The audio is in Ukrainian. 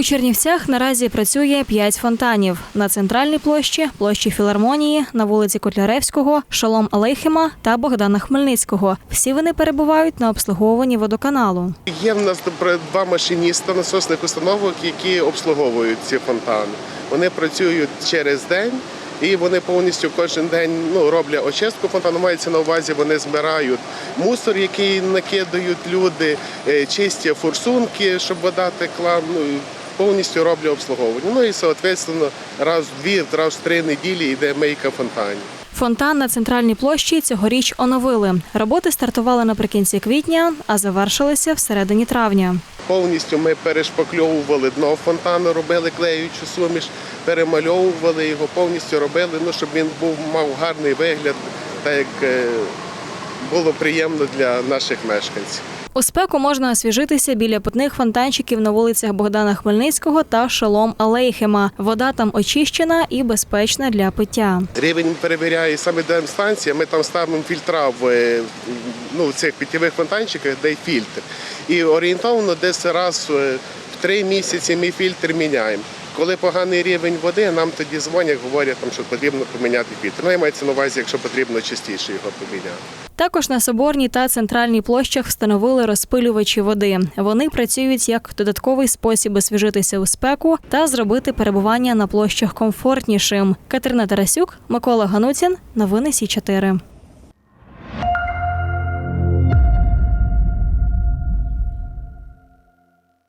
У Чернівцях наразі працює п'ять фонтанів на центральній площі, площі Філармонії, на вулиці Котляревського, Шалом Алейхема та Богдана Хмельницького. Всі вони перебувають на обслуговуванні водоканалу. Є в нас два машиніста насосних установок, які обслуговують ці фонтани. Вони працюють через день. І вони повністю кожен день ну, роблять очистку фонтану. Мається на увазі, вони збирають мусор, який накидають люди, е, чистять форсунки, щоб вода текла. Ну, повністю роблять обслуговування. Ну і соответственно, раз в дві, раз в три неділі йде мийка фонтанів. Фонтан на центральній площі цьогоріч оновили. Роботи стартували наприкінці квітня, а завершилися всередині травня. Повністю ми перешпакльовували дно фонтану, робили клеючу суміш, перемальовували його, повністю робили, ну, щоб він був, мав гарний вигляд, так як е, було приємно для наших мешканців. У спеку можна освіжитися біля питних фонтанчиків на вулицях Богдана Хмельницького та Шалом Алейхема. Вода там очищена і безпечна для пиття. Рівень перевіряє саме станція. Ми там ставимо фільтра в, е, ну, цих питтєвих фонтанчиках, де фільтр. І орієнтовно десь раз е, в три місяці ми фільтр міняємо. Коли поганий рівень води, нам тоді дзвонять, говорять, що потрібно поміняти фільтр. Ну, мається на увазі, якщо потрібно частіше його поміняти. Також на соборній та центральній площах встановили розпилювачі води. Вони працюють як додатковий спосіб освіжитися у спеку та зробити перебування на площах комфортнішим. Катерина Тарасюк, Микола Гануцін. Новини Сі 4